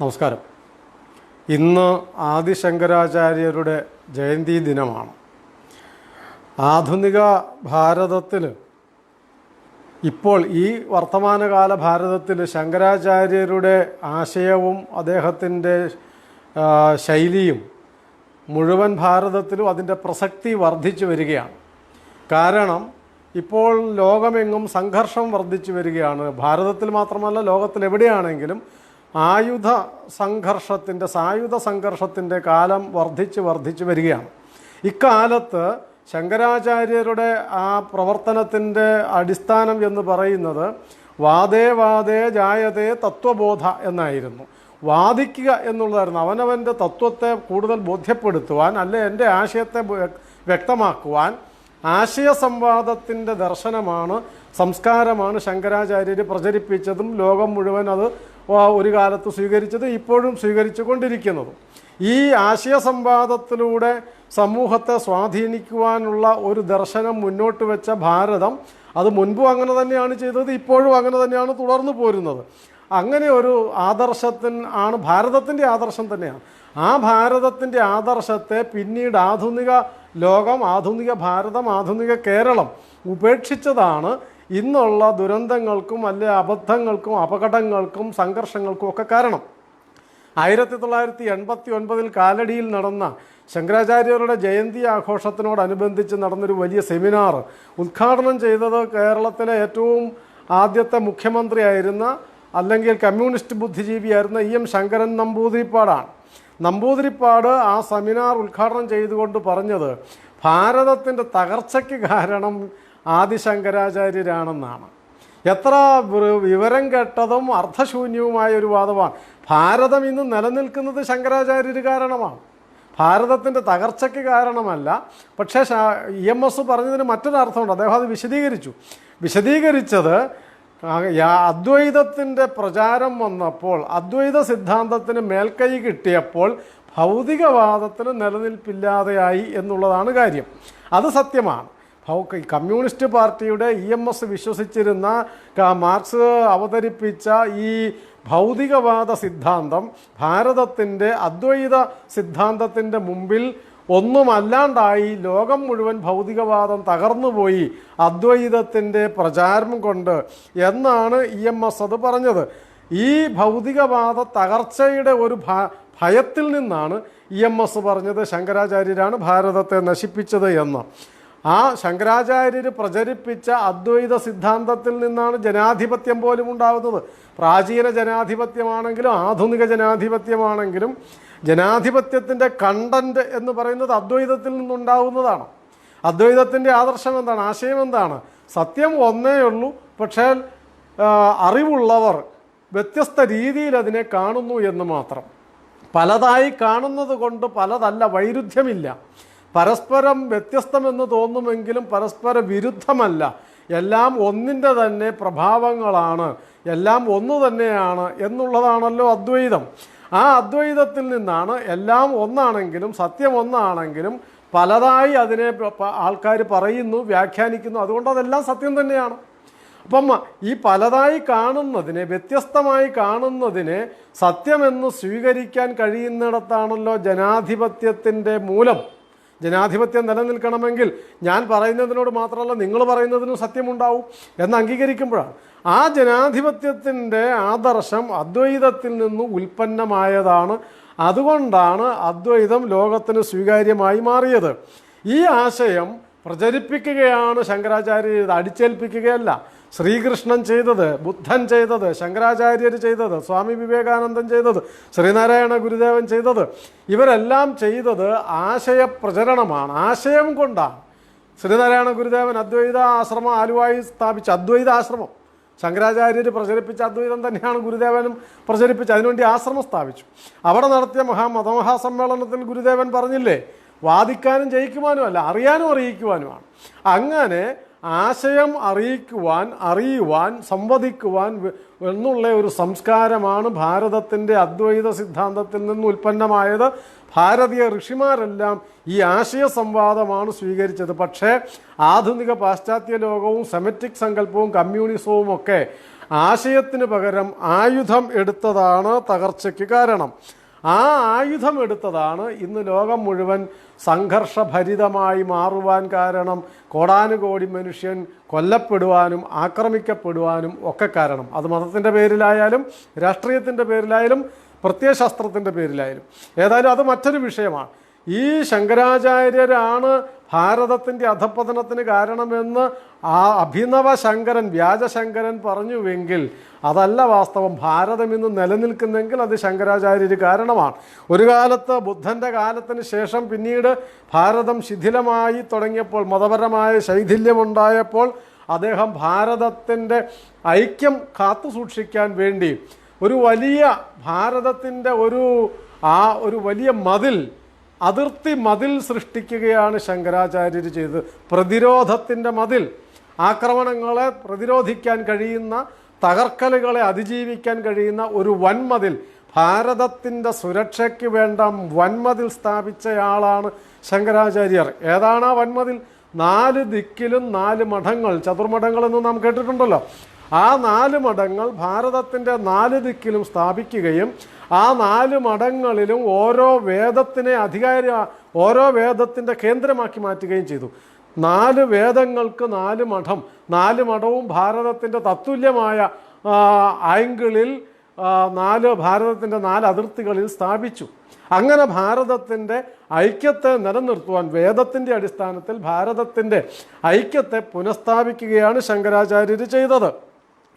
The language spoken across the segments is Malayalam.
നമസ്കാരം. ഇന്ന് ആദിശങ്കരാചാര്യരുടെ ജയന്തി ദിനമാണ്. ആധുനിക ഭാരതത്തിൽ ഇപ്പോൾ ഈ വർത്തമാനകാല ഭാരതത്തിൽ ശങ്കരാചാര്യരുടെ ആശയവും അദ്ദേഹത്തിന്റെ ശൈലിയും മുഴുവൻ ഭാരതത്തിലും അതിന്റെ പ്രസക്തി വർദ്ധിച്ചു വരികയാണ്. കാരണം ഇപ്പോൾ ലോകമെങ്ങും സംഘർഷം വർദ്ധിച്ചു വരികയാണ്. ഭാരതത്തിൽ മാത്രമല്ല ലോകത്തിൽ എവിടെയാണെങ്കിലും ആയുധ സംഘർഷത്തിന്റെ സായുധ സംഘർഷത്തിന്റെ കാലം വർദ്ധിച്ച് വർദ്ധിച്ച് വരികയാണ്. ഇക്കാലത്ത് ശങ്കരാചാര്യരുടെ ആ പ്രവർത്തനത്തിന്റെ അടിസ്ഥാനം എന്ന് പറയുന്നത് വാദേ വാദേ ജായതേ തത്വബോധ എന്നായിരുന്നു. വാദിക്കുക എന്നുള്ളതായിരുന്നു. അവനവന്റെ തത്വത്തെ കൂടുതൽ ബോധ്യപ്പെടുത്തുവാൻ അല്ലെ എന്റെ ആശയത്തെ വ്യക്തമാക്കുവാൻ ആശയ സംവാദത്തിന്റെ ദർശനമാണ് സംസ്കാരമാണ് ശങ്കരാചാര്യർ പ്രചരിപ്പിച്ചതും ലോകം മുഴുവൻ അത് ഒരു കാലത്ത് സ്വീകരിച്ചത് ഇപ്പോഴും സ്വീകരിച്ചു കൊണ്ടിരിക്കുന്നതും ഈ ആശയ സംവാദത്തിലൂടെ സമൂഹത്തെ സ്വാധീനിക്കുവാനുള്ള ഒരു ദർശനം മുന്നോട്ട് വെച്ച ഭാരതം അത് മുൻപും അങ്ങനെ തന്നെയാണ് ചെയ്തത് ഇപ്പോഴും അങ്ങനെ തന്നെയാണ് തുടർന്നു പോരുന്നത്. അങ്ങനെ ഒരു ആദർശത്തിന് ആണ് ഭാരതത്തിന്റെ ആദർശം തന്നെയാണ്. ആ ഭാരതത്തിന്റെ ആദർശത്തെ പിന്നീട് ആധുനിക ലോകം ആധുനിക ഭാരതം ആധുനിക കേരളം ഉപേക്ഷിച്ചതാണ് ഇന്നുള്ള ദുരന്തങ്ങൾക്കും അല്ലെ അബദ്ധങ്ങൾക്കും അപകടങ്ങൾക്കും സംഘർഷങ്ങൾക്കും ഒക്കെ കാരണം ആയിരത്തി തൊള്ളായിരത്തി എൺപത്തി ഒൻപതിൽ കാലടിയിൽ നടന്ന ശങ്കരാചാര്യരുടെ ജയന്തി ആഘോഷത്തിനോടനുബന്ധിച്ച് നടന്നൊരു വലിയ സെമിനാർ ഉദ്ഘാടനം ചെയ്തത് കേരളത്തിലെ ഏറ്റവും ആദ്യത്തെ മുഖ്യമന്ത്രിയായിരുന്ന അല്ലെങ്കിൽ കമ്മ്യൂണിസ്റ്റ് ബുദ്ധിജീവിയായിരുന്ന ഇ എം ശങ്കരൻ നമ്പൂതിരിപ്പാടാണ്. നമ്പൂതിരിപ്പാട് ആ സെമിനാർ ഉദ്ഘാടനം ചെയ്തുകൊണ്ട് പറഞ്ഞത് ഭാരതത്തിന്റെ തകർച്ചയ്ക്ക് കാരണം ആദിശങ്കരാചാര്യരാണെന്നാണ്. എത്ര വിവരം കേട്ടതും അർത്ഥശൂന്യവുമായ ഒരു വാദമാണ്. ഭാരതം ഇന്ന് നിലനിൽക്കുന്നത് ശങ്കരാചാര്യർ കാരണമാണ്. ഭാരതത്തിന്റെ തകർച്ചയ്ക്ക് കാരണമല്ല. പക്ഷേ ഇ എം എസ് പറഞ്ഞതിന് മറ്റൊരർത്ഥമുണ്ട് അദ്ദേഹം അത് വിശദീകരിച്ചു. വിശദീകരിച്ചത് അദ്വൈതത്തിന്റെ പ്രചാരം വന്നപ്പോൾ അദ്വൈത സിദ്ധാന്തത്തിന് മേൽക്കൈ കിട്ടിയപ്പോൾ ഭൗതികവാദത്തിന് നിലനിൽപ്പില്ലാതെയായി എന്നുള്ളതാണ് കാര്യം. അത് സത്യമാണ്. കമ്മ്യൂണിസ്റ്റ് പാർട്ടിയുടെ ഇ എം എസ് വിശ്വസിച്ചിരുന്ന മാർക്സ് അവതരിപ്പിച്ച ഈ ഭൗതികവാദ സിദ്ധാന്തം ഭാരതത്തിന്റെ അദ്വൈത സിദ്ധാന്തത്തിന്റെ മുമ്പിൽ ഒന്നുമല്ലാണ്ടായി ലോകം മുഴുവൻ ഭൗതികവാദം തകർന്നുപോയി അദ്വൈതത്തിന്റെ പ്രചാരം കൊണ്ട് എന്നാണ് ഇ എം എസ് അത് പറഞ്ഞത്. ഈ ഭൗതികവാദ തകർച്ചയുടെ ഒരു ഭയത്തിൽ നിന്നാണ് ഇ എം എസ് പറഞ്ഞത്. ശങ്കരാചാര്യരാണ് ഭാരതത്തെ നശിപ്പിച്ചത് എന്ന്. ആ ശങ്കരാചാര്യർ പ്രചരിപ്പിച്ച അദ്വൈത സിദ്ധാന്തത്തിൽ നിന്നാണ് ജനാധിപത്യം പോലും ഉണ്ടാകുന്നത് പ്രാചീന ജനാധിപത്യമാണെങ്കിലും ആധുനിക ജനാധിപത്യമാണെങ്കിലും ജനാധിപത്യത്തിന്റെ കണ്ടന്റ് എന്ന് പറയുന്നത് അദ്വൈതത്തിൽ നിന്നുണ്ടാവുന്നതാണ്. അദ്വൈതത്തിന്റെ ആദർശം എന്താണ്? ആശയം എന്താണ്? സത്യം ഒന്നേ ഉള്ളൂ പക്ഷേ അറിവുള്ളവർ വ്യത്യസ്ത രീതിയിൽ അതിനെ കാണുന്നു എന്ന് മാത്രം. പലതായി കാണുന്നത് കൊണ്ട് പലതല്ല വൈരുദ്ധ്യമില്ല. പരസ്പരം വ്യത്യസ്തമെന്ന് തോന്നുമെങ്കിലും പരസ്പര വിരുദ്ധമല്ല. എല്ലാം ഒന്നിന്റെ തന്നെ പ്രഭാവങ്ങളാണ്. എല്ലാം ഒന്നു തന്നെയാണ് എന്നുള്ളതാണല്ലോ അദ്വൈതം. ആ അദ്വൈതത്തിൽ നിന്നാണ് എല്ലാം ഒന്നാണെങ്കിലും സത്യം ഒന്നാണെങ്കിലും പലതായി അതിനെ ആൾക്കാർ പറയുന്നു വ്യാഖ്യാനിക്കുന്നു. അതുകൊണ്ട് അതെല്ലാം സത്യം തന്നെയാണ്. അപ്പം ഈ പലതായി കാണുന്നതിനെ വ്യത്യസ്തമായി കാണുന്നതിനെ സത്യമെന്ന് സ്വീകരിക്കാൻ കഴിയുന്നിടത്താണല്ലോ ജനാധിപത്യത്തിന്റെ മൂലം. ജനാധിപത്യം നിലനിൽക്കണമെങ്കിൽ ഞാൻ പറയുന്നതിനോട് മാത്രമല്ല നിങ്ങൾ പറയുന്നതിനും സത്യമുണ്ടാവും എന്ന് അംഗീകരിക്കുമ്പോഴാണ്. ആ ജനാധിപത്യത്തിന്റെ ആദർശം അദ്വൈതത്തിൽ നിന്ന് ഉൽപ്പന്നമായതാണ്. അതുകൊണ്ടാണ് അദ്വൈതം ലോകത്തിന് സ്വീകാര്യമായി മാറിയത്. ഈ ആശയം പ്രചരിപ്പിക്കുകയാണ് ശങ്കരാചാര്യ അടിച്ചേൽപ്പിക്കുകയല്ല. ശ്രീകൃഷ്ണൻ ചെയ്തത് ബുദ്ധൻ ചെയ്തത് ശങ്കരാചാര്യർ ചെയ്തത് സ്വാമി വിവേകാനന്ദൻ ചെയ്തത് ശ്രീനാരായണ ഗുരുദേവൻ ചെയ്തത്. ഇവരെല്ലാം ചെയ്തത് ആശയപ്രചരണമാണ്. ആശയം കൊണ്ടാണ്. ശ്രീനാരായണ ഗുരുദേവൻ അദ്വൈത ആശ്രമം ആലുവായി സ്ഥാപിച്ച അദ്വൈത ആശ്രമം. ശങ്കരാചാര്യർ പ്രചരിപ്പിച്ച അദ്വൈതം തന്നെയാണ് ഗുരുദേവനും പ്രചരിപ്പിച്ച് അതിനുവേണ്ടി ആശ്രമം സ്ഥാപിച്ചു. അവിടെ നടത്തിയ മഹാ മതമഹാസമ്മേളനത്തിൽ ഗുരുദേവൻ പറഞ്ഞില്ലേ വാദിക്കാനും ജയിക്കുവാനും അല്ല അറിയാനും അറിയിക്കുവാനുമാണ്. അങ്ങനെ ആശയം അറിയിക്കുവാൻ അറിയുവാൻ സംവദിക്കുവാൻ എന്നുള്ള ഒരു സംസ്കാരമാണ് ഭാരതത്തിന്റെ അദ്വൈത സിദ്ധാന്തത്തിൽ നിന്ന് ഉൽപ്പന്നമായത്. ഭാരതീയ ഋഷിമാരെല്ലാം ഈ ആശയ സംവാദമാണ് സ്വീകരിച്ചത്. പക്ഷേ ആധുനിക പാശ്ചാത്യ ലോകവും സെമറ്റിക് സങ്കല്പവും കമ്മ്യൂണിസവും ഒക്കെ ആശയത്തിന് പകരം ആയുധം എടുത്തതാണ് തകർച്ചയ്ക്ക് കാരണം. ആ ആയുധമെടുത്തതാണ്. ഇന്ന് ലോകം മുഴുവൻ സംഘർഷഭരിതമായി മാറുവാൻ കാരണം കോടാനുകോടി മനുഷ്യൻ കൊല്ലപ്പെടുവാനും ആക്രമിക്കപ്പെടുവാനും ഒക്കെ കാരണം. അത് മതത്തിന്റെ പേരിലായാലും രാഷ്ട്രീയത്തിന്റെ പേരിലായാലും പ്രത്യയശാസ്ത്രത്തിന്റെ പേരിലായാലും. ഏതായാലും അത് മറ്റൊരു വിഷയമാണ്. ഈ ശങ്കരാചാര്യരാണ് ഭാരതത്തിന്റെ അധപ്പതനത്തിന് കാരണമെന്ന് ആ അഭിനവ ശങ്കരൻ വ്യാജശങ്കരൻ പറഞ്ഞുവെങ്കിൽ അതല്ല വാസ്തവം. ഭാരതം ഇന്ന് നിലനിൽക്കുന്നെങ്കിൽ അത് ശങ്കരാചാര്യര് കാരണമാണ്. ഒരു കാലത്ത് ബുദ്ധന്റെ കാലത്തിന് ശേഷം പിന്നീട് ഭാരതം ശിഥിലമായി തുടങ്ങിയപ്പോൾ മതപരമായ ശൈഥില്യമുണ്ടായപ്പോൾ അദ്ദേഹം ഭാരതത്തിന്റെ ഐക്യം കാത്തു സൂക്ഷിക്കാൻ വേണ്ടി ഒരു വലിയ ഭാരതത്തിന്റെ ഒരു ആ ഒരു വലിയ മതിൽ അതിർത്തി മതിൽ സൃഷ്ടിക്കുകയാണ് ശങ്കരാചാര്യർ ചെയ്തത്. പ്രതിരോധത്തിന്റെ മതിൽ. ആക്രമണങ്ങളെ പ്രതിരോധിക്കാൻ കഴിയുന്ന തകർക്കലുകളെ അതിജീവിക്കാൻ കഴിയുന്ന ഒരു വൻമതിൽ. ഭാരതത്തിന്റെ സുരക്ഷയ്ക്ക് വേണ്ട വൻമതിൽ സ്ഥാപിച്ചയാളാണ് ശങ്കരാചാര്യർ. ഏതാണ് ആ വൻമതിൽ? നാല് ദിക്കിലും നാല് മഠങ്ങൾ. ചതുർമഠങ്ങളെന്ന് നാം കേട്ടിട്ടുണ്ടല്ലോ. ആ നാല് മഠങ്ങൾ ഭാരതത്തിന്റെ നാല് ദിക്കിലും സ്ഥാപിക്കുകയും ആ നാല് മഠങ്ങളിലും ഓരോ വേദത്തിനെ അധികാര ഓരോ വേദത്തിന്റെ കേന്ദ്രമാക്കി മാറ്റുകയും ചെയ്തു. നാല് വേദങ്ങൾക്ക് നാല് മഠം. നാല് മഠവും ഭാരതത്തിന്റെ തത്തുല്യമായ ആംഗിളിൽ നാല് ഭാരതത്തിന്റെ നാല് അതിർത്തികളിൽ സ്ഥാപിച്ചു. അങ്ങനെ ഭാരതത്തിന്റെ ഐക്യത്തെ നിലനിർത്തുവാൻ വേദത്തിന്റെ അടിസ്ഥാനത്തിൽ ഭാരതത്തിന്റെ ഐക്യത്തെ പുനഃസ്ഥാപിക്കുകയാണ് ശങ്കരാചാര്യർ ചെയ്തത്.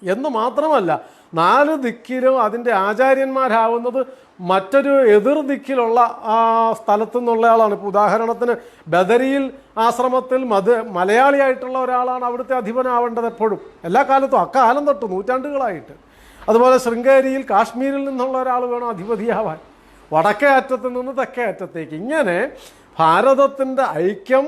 എന്ന് മാത്രമല്ല നാല് ദിക്കിലും അതിന്റെ ആചാര്യന്മാരാവുന്നത് മറ്റൊരു എതിർ ദിക്കിലുള്ള ആ സ്ഥലത്തു നിന്നുള്ള ആളാണ് ഇപ്പോൾ ഉദാഹരണത്തിന് ബദരിയിൽ ആശ്രമത്തിൽ മത മലയാളിയായിട്ടുള്ള ഒരാളാണ് അവിടുത്തെ അധിപനാവേണ്ടത് എപ്പോഴും. എല്ലാ കാലത്തും അക്കാലം തൊട്ട് നൂറ്റാണ്ടുകളായിട്ട്. അതുപോലെ ശൃംഗേരിയിൽ കാശ്മീരിൽ നിന്നുള്ള ഒരാൾ വേണം അധിപതിയാവാൻ. വടക്കേ അറ്റത്ത് നിന്ന് തെക്കേ അറ്റത്തേക്ക്. ഇങ്ങനെ ഭാരതത്തിന്റെ ഐക്യം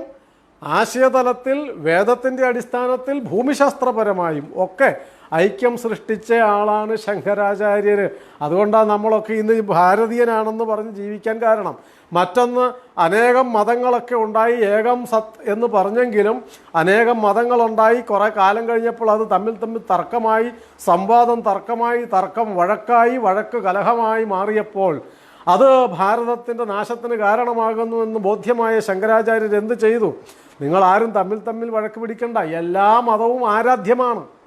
ആശയതലത്തിൽ വേദത്തിന്റെ അടിസ്ഥാനത്തിൽ ഭൂമിശാസ്ത്രപരമായും ഒക്കെ ഐക്യം സൃഷ്ടിച്ച ആളാണ് ശങ്കരാചാര്യർ അതുകൊണ്ടാണ് നമ്മളൊക്കെ ഇന്ന് ഭാരതീയനാണെന്ന് പറഞ്ഞ് ജീവിക്കാൻ കാരണം. മറ്റൊന്ന് അനേകം മതങ്ങളൊക്കെ ഉണ്ടായി ഏകം സത് എന്ന് പറഞ്ഞെങ്കിലും അനേകം മതങ്ങളുണ്ടായി കുറേ കാലം കഴിഞ്ഞപ്പോൾ അത് തമ്മിൽ തമ്മിൽ തർക്കമായി സംവാദം തർക്കമായി തർക്കം വഴക്കായി വഴക്ക് കലഹമായി മാറിയപ്പോൾ അത് ഭാരതത്തിന്റെ നാശത്തിന് കാരണമാകുന്നു എന്ന് ബോധ്യമായ ശങ്കരാചാര്യർ എന്ത് ചെയ്തു? നിങ്ങൾ ആരും തമ്മിൽ തമ്മിൽ വഴക്ക് പിടിക്കണ്ട. എല്ലാ മതവും ആരാധ്യമാണ്.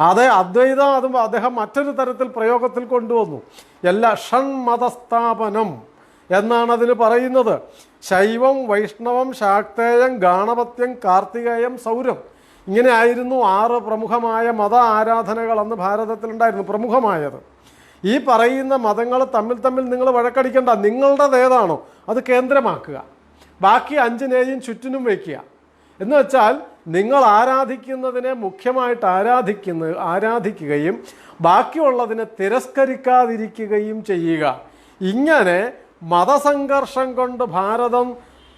അതെ അദ്വൈതം അതും അദ്ദേഹം മറ്റൊരു തരത്തിൽ പ്രയോഗത്തിൽ കൊണ്ടുവന്നു. എല്ലാ ഷൺമതസ്ഥാപനം എന്നാണ് അതിന് പറയുന്നത്. ശൈവം വൈഷ്ണവം ശാക്തേയം ഗാണപത്യം കാർത്തികേയം സൗരം. ഇങ്ങനെ ആയിരുന്നു ആറ് പ്രമുഖമായ മത ആരാധനകൾ അന്ന് ഭാരതത്തിലുണ്ടായിരുന്നു പ്രമുഖമായത്. ഈ പറയുന്ന മതങ്ങൾ തമ്മിൽ തമ്മിൽ നിങ്ങൾ വഴക്കടിക്കേണ്ട. നിങ്ങളുടേതേതാണോ അത് കേന്ദ്രമാക്കുക. ബാക്കി അഞ്ചിനെയും ചുറ്റിനും വയ്ക്കുക. എന്ന് വെച്ചാൽ നിങ്ങൾ ആരാധിക്കുന്നതിനെ മുഖ്യമായിട്ട് ആരാധിക്കുന്ന ആരാധിക്കുകയും ബാക്കിയുള്ളതിനെ തിരസ്കരിക്കാതിരിക്കുകയും ചെയ്യുക. ഇങ്ങനെ മതസംഘർഷം കൊണ്ട് ഭാരതം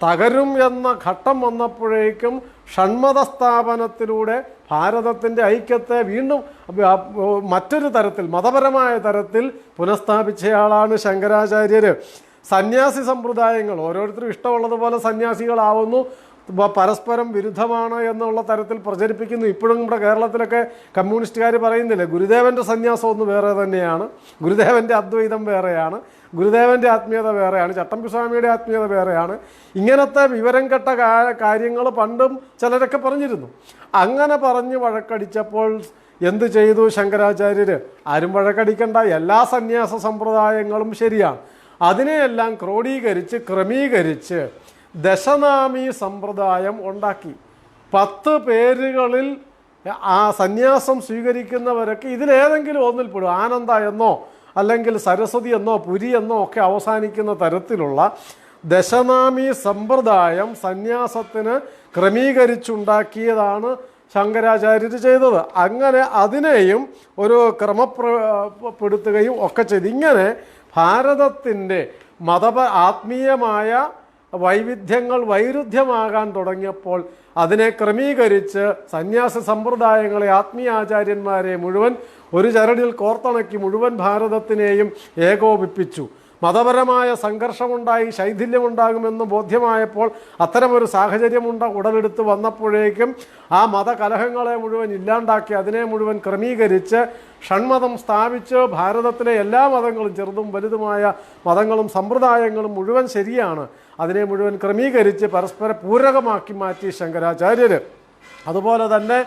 തകരും എന്ന ഘട്ടം വന്നപ്പോഴേക്കും ഷൺമത സ്ഥാപനത്തിലൂടെ ഭാരതത്തിന്റെ ഐക്യത്തെ വീണ്ടും മറ്റൊരു തരത്തിൽ മതപരമായ തരത്തിൽ പുനഃസ്ഥാപിച്ചയാളാണ് ശങ്കരാചാര്യർ സന്യാസി സമ്പ്രദായങ്ങൾ ഓരോരുത്തരും ഇഷ്ടമുള്ളതുപോലെ സന്യാസികളാവുന്നു. പരസ്പരം വിരുദ്ധമാണ് എന്നുള്ള തരത്തിൽ പ്രചരിപ്പിക്കുന്നു. ഇപ്പോഴും നമ്മുടെ കേരളത്തിലൊക്കെ കമ്മ്യൂണിസ്റ്റുകാർ പറയുന്നില്ല ഗുരുദേവന്റെ സന്യാസം ഒന്ന് വേറെ തന്നെയാണ് ഗുരുദേവന്റെ അദ്വൈതം വേറെയാണ് ഗുരുദേവന്റെ ആത്മീയത വേറെയാണ് ചട്ടമ്പിസ്വാമിയുടെ ആത്മീയത വേറെയാണ്. ഇങ്ങനത്തെ വിവരം കെട്ട കാര്യങ്ങൾ പണ്ടും ചിലരൊക്കെ പറഞ്ഞിരുന്നു. അങ്ങനെ പറഞ്ഞ് വഴക്കടിച്ചപ്പോൾ എന്ത് ചെയ്തു ശങ്കരാചാര്യർ ആരും വഴക്കടിക്കണ്ട എല്ലാ സന്യാസ സമ്പ്രദായങ്ങളും ശരിയാണ്. അതിനെയെല്ലാം ക്രോഡീകരിച്ച് ക്രമീകരിച്ച് ദശനാമി സമ്പ്രദായം ഉണ്ടാക്കി. പത്ത് പേരുകളിൽ ആ സന്യാസം സ്വീകരിക്കുന്നവരൊക്കെ ഇതിലേതെങ്കിലും ഒന്നിൽ പെടും. ആനന്ദ എന്നോ അല്ലെങ്കിൽ സരസ്വതി എന്നോ പുരി എന്നോ ഒക്കെ അവസാനിക്കുന്ന തരത്തിലുള്ള ദശനാമി സമ്പ്രദായം സന്യാസത്തിന് ക്രമീകരിച്ചുണ്ടാക്കിയതാണ് ശങ്കരാചാര്യർ ചെയ്തത്. അങ്ങനെ അതിനെയും ഒരു ക്രമപ്പെടുത്തുകയും ഒക്കെ ചെയ്തു. ഇങ്ങനെ ഭാരതത്തിന്റെ മതപ ആത്മീയമായ വൈവിധ്യങ്ങൾ വൈരുദ്ധ്യമാകാൻ തുടങ്ങിയപ്പോൾ അതിനെ ക്രമീകരിച്ച് സന്യാസ സമ്പ്രദായങ്ങളെ ആത്മീയാചാര്യന്മാരെ മുഴുവൻ ഒരു ചരടിൽ കോർത്തണക്കി മുഴുവൻ ഭാരതത്തിനെയും ഏകോപിപ്പിച്ചു. മതപരമായ സംഘർഷമുണ്ടായി ശൈഥില്യമുണ്ടാകുമെന്ന് ബോധ്യമായപ്പോൾ അത്തരമൊരു സാഹചര്യമുണ്ട ഉടലെടുത്ത് വന്നപ്പോഴേക്കും ആ മതകലഹങ്ങളെ മുഴുവൻ ഇല്ലാണ്ടാക്കി അതിനെ മുഴുവൻ ക്രമീകരിച്ച് ഷൺമതം സ്ഥാപിച്ച് ഭാരതത്തിലെ എല്ലാ മതങ്ങളും ചെറുതും വലുതുമായ മതങ്ങളും സമ്പ്രദായങ്ങളും മുഴുവൻ ശരിയാണ്. അതിനെ മുഴുവൻ ക്രമീകരിച്ച് പരസ്പര പൂരകമാക്കി മാറ്റി ശങ്കരാചാര്യർ അതുപോലെ തന്നെ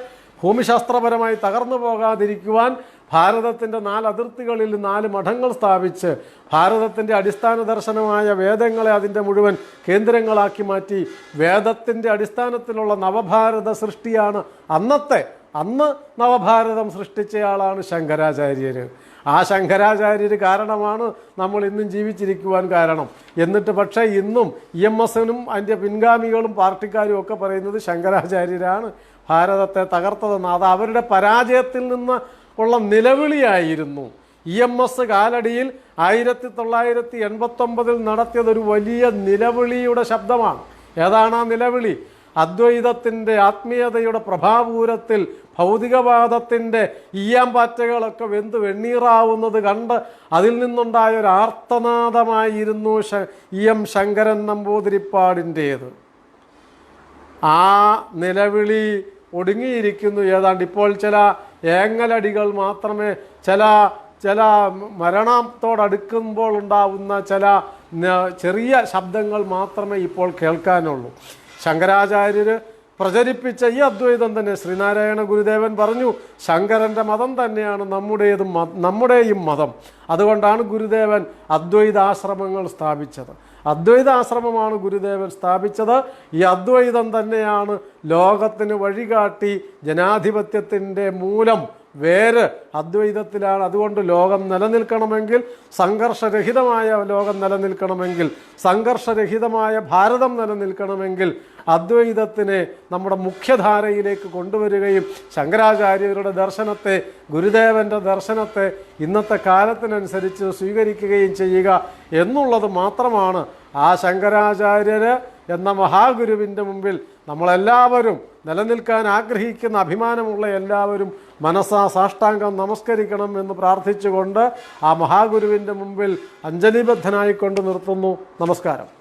ഭൂമിശാസ്ത്രപരമായി തകർന്നു പോകാതിരിക്കുവാൻ ഭാരതത്തിന്റെ നാല് അതിർത്തികളിൽ നാല് മഠങ്ങൾ സ്ഥാപിച്ച് ഭാരതത്തിന്റെ അടിസ്ഥാന ദർശനമായ വേദങ്ങളെ അതിന്റെ മുഴുവൻ കേന്ദ്രങ്ങളാക്കി മാറ്റി വേദത്തിന്റെ അടിസ്ഥാനത്തിലുള്ള നവഭാരത സൃഷ്ടിയാണ് അന്നത്തെ. അന്ന് നവഭാരതം സൃഷ്ടിച്ചയാളാണ് ശങ്കരാചാര്യർ ആ ശങ്കരാചാര്യർ കാരണമാണ് നമ്മൾ ഇന്നും ജീവിച്ചിരിക്കുവാൻ കാരണം. എന്നിട്ട് പക്ഷേ ഇന്നും ഇ എം എസിനും അതിന്റെ പിൻഗാമികളും പാർട്ടിക്കാരും ഒക്കെ പറയുന്നത് ശങ്കരാചാര്യരാണ്. ഭാരതത്തെ തകർത്തതെന്ന്. അത് അവരുടെ പരാജയത്തിൽ നിന്ന് ഉള്ള നിലവിളിയായിരുന്നു. ഇ എം എസ് കാലടിയിൽ ആയിരത്തി തൊള്ളായിരത്തി എൺപത്തൊമ്പതിൽ നടത്തിയതൊരു വലിയ നിലവിളിയുടെ ശബ്ദമാണ്. ഏതാണ് ആ നിലവിളി? അദ്വൈതത്തിന്റെ ആത്മീയതയുടെ പ്രഭാപൂരത്തിൽ ഭൗതികവാദത്തിന്റെ ഈയാമ്പാറ്റകളൊക്കെ വെന്ത് വെണ്ണീറാവുന്നത് കണ്ട് അതിൽ നിന്നുണ്ടായ ഒരു ആർത്തനാദമായിരുന്നു ഇ എം ശങ്കരൻ നമ്പൂതിരിപ്പാടിന്റേത്. ആ നിലവിളി ഒടുങ്ങിയിരിക്കുന്നു. ഏതാണ്ട് ഇപ്പോൾ ചില ഏങ്ങലടികൾ മാത്രമേ ചില ചില മരണത്തോടടുക്കുമ്പോൾ ഉണ്ടാവുന്ന ചില ചെറിയ ശബ്ദങ്ങൾ മാത്രമേ ഇപ്പോൾ കേൾക്കാനുള്ളൂ. ശങ്കരാചാര്യർ പ്രചരിപ്പിച്ച ഈ അദ്വൈതം തന്നെ ശ്രീനാരായണ ഗുരുദേവൻ പറഞ്ഞു ശങ്കരന്റെ മതം തന്നെയാണ് നമ്മുടേതും നമ്മുടെയും മതം. അതുകൊണ്ടാണ് ഗുരുദേവൻ അദ്വൈതാശ്രമങ്ങൾ സ്ഥാപിച്ചത്. അദ്വൈതാശ്രമമാണ് ഗുരുദേവൻ സ്ഥാപിച്ചത്. ഈ അദ്വൈതം തന്നെയാണ് ലോകത്തിന് വഴികാട്ടി ജനാധിപത്യത്തിന്റെ മൂലം വേര് അദ്വൈതത്തിലാണ്. അതുകൊണ്ട് ലോകം നിലനിൽക്കണമെങ്കിൽ സംഘർഷരഹിതമായ ലോകം നിലനിൽക്കണമെങ്കിൽ സംഘർഷരഹിതമായ ഭാരതം നിലനിൽക്കണമെങ്കിൽ അദ്വൈതത്തിനെ നമ്മുടെ മുഖ്യധാരയിലേക്ക് കൊണ്ടുവരികയും ശങ്കരാചാര്യരുടെ ദർശനത്തെ ഗുരുദേവന്റെ ദർശനത്തെ ഇന്നത്തെ കാലത്തിനനുസരിച്ച് സ്വീകരിക്കുകയും ചെയ്യുക എന്നുള്ളത് മാത്രമാണ് ആ ശങ്കരാചാര്യര് എന്ന മഹാഗുരുവിന്റെ മുമ്പിൽ നമ്മളെല്ലാവരും നിലനിൽക്കാൻ ആഗ്രഹിക്കുന്ന അഭിമാനമുള്ള എല്ലാവരും മനസ്സാ സാഷ്ടാംഗം നമസ്കരിക്കണം എന്ന് പ്രാർത്ഥിച്ചുകൊണ്ട് ആ മഹാഗുരുവിന്റെ മുമ്പിൽ അഞ്ജലിബദ്ധനായിക്കൊണ്ട് നിർത്തുന്നു. നമസ്കാരം.